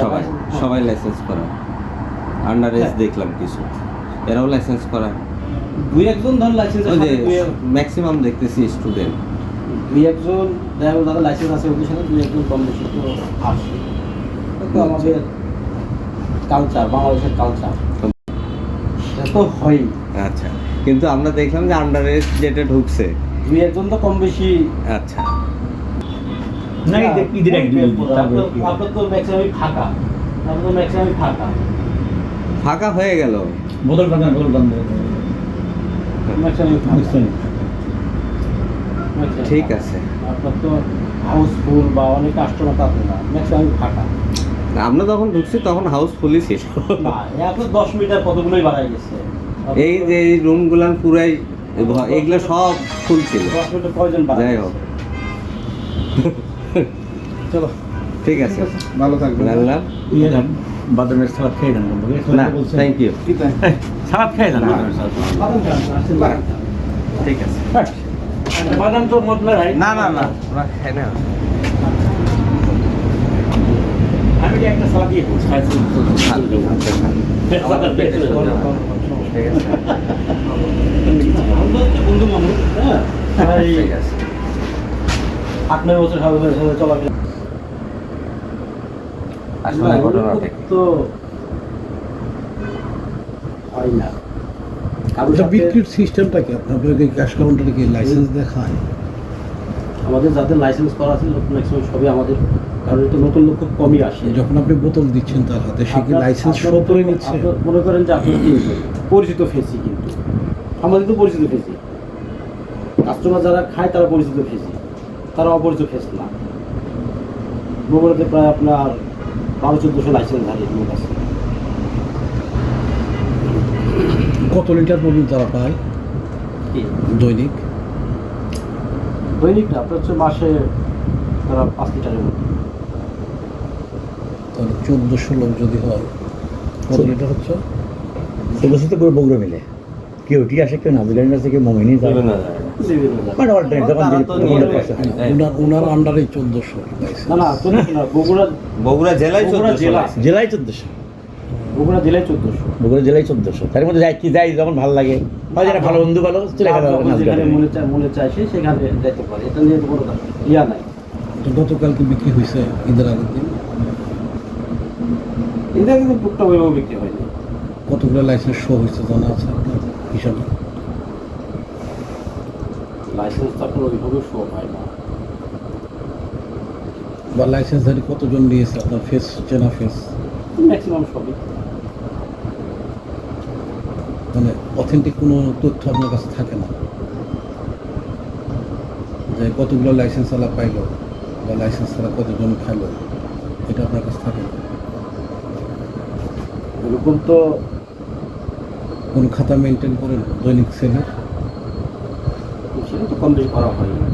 সবাই। সবাই লাইসেন্স করা। Under age. দেখলাম কিছু। এরাও লাইসেন্স করা। দুই একজন ধর লাইসেন্স ওই যে ম্যাক্সিমাম দেখতেছি স্টুডেন্ট দুই একজন দেখা গেল তাদের লাইসেন্স আছে ওদের সাথে দুই একজন কম বেশি তো আসে তো আমাদের কালচার বাংলাদেশের কালচার তো হয় আচ্ছা কিন্তু আমরা দেখলাম যে আন্ডার এজ যেটা ঢুকছে। দুই একজন তো কম বেশি। আচ্ছা। না ঈদের একদিন তারপরে? আপনার তো ম্যাক্সিমামই ফাঁকা। আপনার তো ম্যাক্সিমামই ফাঁকা। ফাঁকা হয়ে গেল। বোতল বান্ধা বোতল বান্ধা ফাঁকা। ঠিক আছে। আপনার তো হাউসফুল বা অনেক কাস্টমার থাকে না ম্যাক্সিমামই ফাঁকা। আমরা যখন ঢুকছি তখন হাউসফুলই ছিল না এখন দশ মিটার কতগুলোই বাড়াই গেছে। এই যে এই রুমগুলান পুরাই এগুলো সব ফুল ছিল। দশ মিটার কয়জন বাড়াই যাই হোক। চলো। ঠিক আছে। ভালো থাকবেন। রাখলাম ইয়ে না, বাদামের সালাদ খেয়ে যান বন্ধু না থ্যাংক ইউ সালাদ খেয়ে সালাদ ঠিক আছে। হ্যাঁ। বাদাম তো মতলা ভাই না না না ওরা খায় না আমি একটা সালাদ দিয়ে খাইছি। ঠিক আছে। বন্ধু মানুষ হ্যাঁ? ঠিক আছে। আট নয় বছর সাথে সাথে চলাফেরা আসলে ঘটনাটা তো হয় না। কারোর বিক্রির সিস্টেমটা কি? আপনাকে ক্যাশ কাউন্টারে কি লাইসেন্স দেখায়? আমাদের যাদের লাইসেন্স করা আছে ম্যাক্সিমাম সবই আমাদের কারণ এটা নতুন লোক খুব কমই আসে। যখন আপনি বোতল দিচ্ছেন তার হাতে সে কি লাইসেন্স শো করে নিচ্ছে? মনে করেন যে আপনি কি পরিচিত ফেসি কিন্তু। আমাদের তো পরিচিত ফেসি কাস্টমার যারা খায় তারা পরিচিত ফেসি তারা অপরিচিত ফেস না। বগুড়াতে প্রায় আপনার বারো চোদ্দোশো লাইসেন্স ধারী লোক আছে কত লিটার পর্যন্ত তারা পায়? কি? দৈনিক? দৈনিক না আপনার হচ্ছে মাসে তারা পাঁচ লিটারের মতো। তাহলে চোদ্দোশো লোক যদি হয় কত লিটার হচ্ছে? তো পুরো বগুড়া মিলে। কেউ মোমিনি আন্ডারে চোদ্দোশো। বগুড়া জেলায়। জেলায় চোদ্দশো। বগুড়া জেলায় চোদ্দোশো। বগুড়া জেলায় চোদ্দশো। তার মধ্যে যাই কি যাই যখন ভালো লাগে। যেটা ভালো বন্ধু ভালো চলে গেল মনে চায় মনে চায় সে সেখানে যেতে পারে। এটা নিয়ে কোনো ইয়া নাই। গতকালকে বিক্রি হয়েছে ঈদের আগের দিন কিন্তু টুকটা ওইভাবে বিক্রি হয়নি। কতগুলো লাইসেন্স শো হয়েছে জানা আছে হিসাবে লাইসেন্স তো আপনার ওইভাবে শো হয় না। বা লাইসেন্সধারী কতজন নিয়েছে আপনার ফেস চেনা ফেস ম্যাক্সিমাম সবই। মানে অথেন্টিক কোনো তথ্য আপনার কাছে থাকে না? যে কতগুলো লাইসেন্স আলা পাইলো বা লাইসেন্স ছাড়া কতজন খাইলো এটা আপনার কাছে থাকে না? এরকম তো কোনো খাতা মেনটেন করেন দৈনিক সেলের সেটা তো কম করা হয়